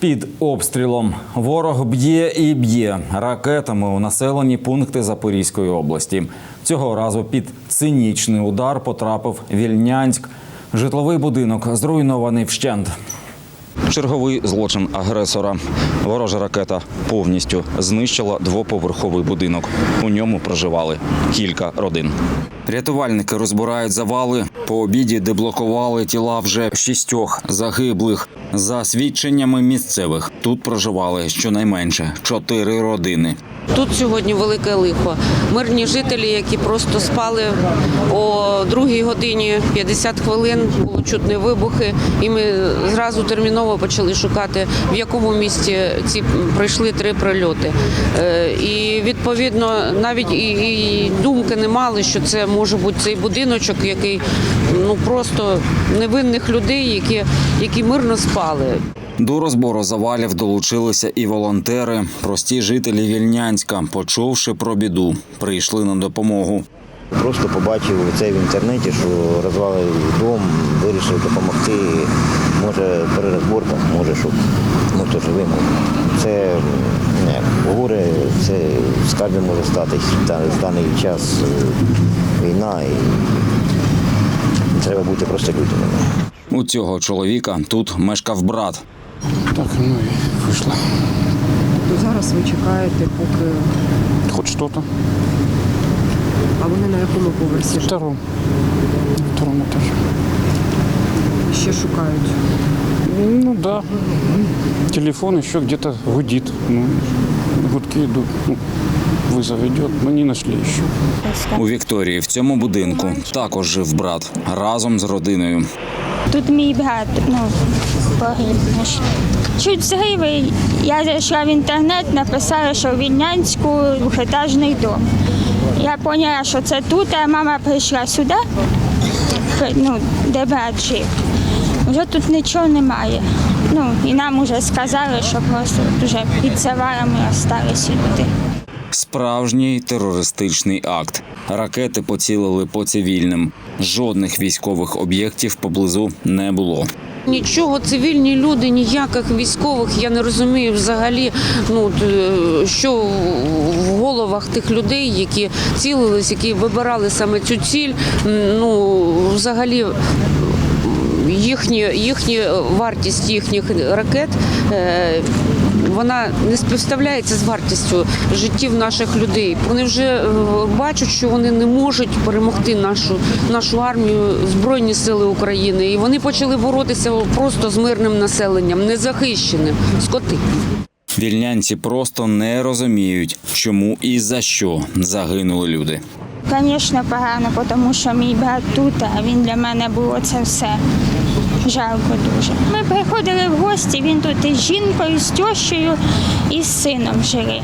Під обстрілом ворог б'є і б'є ракетами у населені пункти Запорізької області. Цього разу під цинічний удар потрапив Вільнянськ. Житловий будинок зруйнований вщент. Черговий злочин агресора. Ворожа ракета повністю знищила двоповерховий будинок. У ньому проживали кілька родин. Рятувальники розбирають завали. По обіді деблокували тіла вже шістьох загиблих. За свідченнями місцевих тут проживали щонайменше чотири родини. Тут сьогодні велике лихо. Мирні жителі, які просто спали о другій годині 50 хвилин, було чутні вибухи, і ми зразу терміново почали шукати, в якому місті ці пройшли три прильоти. Е, І відповідно навіть і, і думки не мали, що це може бути цей будиночок, який ну просто невинних людей, які, які мирно спали. До розбору завалів долучилися і волонтери. Прості жителі Вільнянська, почувши про біду, прийшли на допомогу. Просто побачив це в інтернеті, що розвалив дом, вирішив допомогти. Може при розборках, може, щоб ну, хто живим. Це не, горе, це з кожним може статись в даний час е, війна і треба бути просто людьми. У цього чоловіка тут мешкав брат. Так, ну і вийшло. То зараз ви чекаєте, поки. Хоч щось. А вони на якому поверсі Второму. Второму На второму этаже. ще шукають? Ну да. Телефон еще где-то гудит. Ну, гудки идут. Вызов идет. Мы не нашли еще. У Вікторії в цьому будинку також жив брат разом з родиною. Тут мій брат, ну, погиб. Чуть згиви, я зайшла в інтернет, написала, що в Вільнянську двохетажний дом. Я поняла, що це тут, а мама прийшла сюди, ну, де брат жив. Вже тут нічого немає. Ну, і нам вже сказали, що просто вже під завалами залишилися люди. Справжній терористичний акт. Ракети поцілили по цивільним. Жодних військових об'єктів поблизу не було. Нічого, цивільні люди, ніяких військових. Я не розумію взагалі, ну що в головах тих людей, які цілились, які вибирали саме цю ціль. Ну взагалі. Їхні, їхні вартість їхніх ракет е, вона не співставляється з вартістю життів наших людей. Вони вже е, бачать, що вони не можуть перемогти нашу нашу армію, збройні сили України, і вони почали боротися просто з мирним населенням, незахищеним скоти. Вільнянці просто не розуміють, чому і за що загинули люди. Звісно, погано, тому що мій брат тут, а він для мене було це все. Жалко дуже. Ми приходили в гості, він тут із жінкою, з тещою і з сином жили.